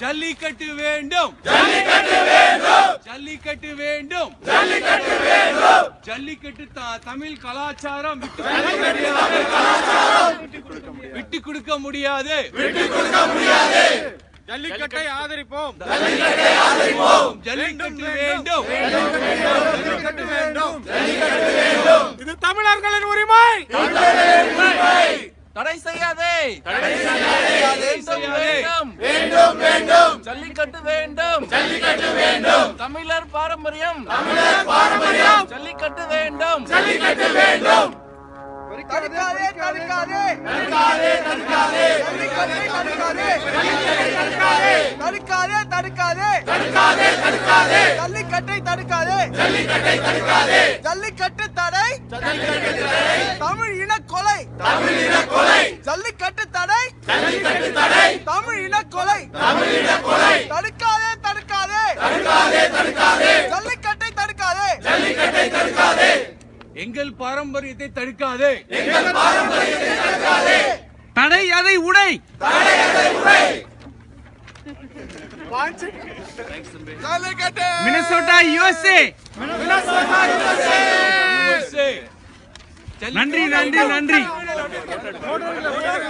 ஜல்லிக்கட்டு வேண்டும். ஜல்லிக்கட்டு வேண்டும். ஜல்லிக்கட்டு வேண்டும். ஜல்லிக்கட்டு வேண்டும். ஜல்லிக்கட்டு தமிழ் கலாச்சாரம் விட்டு கொடுக்க முடியாது. விட்டு கொடுக்க முடியாது. ஜல்லிக்கட்டை ஆதரிப்போம். ஜல்லிக்கட்டு வேண்டும் ஜல்லிக்கட்டு வேண்டும். இது தமிழர்களின் உரிமை. தடை செய்யாதே. செய்யாதே. ஜல்லிக்கட்டு வேண்டும். ஜல்லிக்கட்டு வேண்டும். தமிழர் பாரம்பரியம். தமிழர் பாரம்பரியம். ஜல்லிக்கட்டு வேண்டும். ஜல்லிக்கட்டு வேண்டும். தடுக்காதே தடுக்காதே. தடுக்காதே தடுக்காதே. ஜல்லிக்கட்டை தடுக்காதே. தடுக்காதே தடுக்காதே. தடுக்காதே தடுக்காதே. ஜல்லிக்கட்டை தடுக்காதே. ஜல்லிக்கட்டை தடுக்காதே. ஜல்லிக்கட்டு தடை தமிழ் இன கொலை தமிழ் இன கொலை ஜல்லிக்கட்டு தடை ஜல்லிக்கட்டு தடை தமிழ் இன கொலை தமிழ் இன கொலை தடுக்காதே தடுக்காதே தடுக்காதே தடுக்காதே ஜல்லிக்கட்டை தடுக்காதே ஜல்லிக்கட்டை தடுக்காதே எங்கள் பாரம்பரியத்தை தடுக்காதே. தடை அதை உடை. Minnesota USA. நன்றி. நன்றி நன்றி.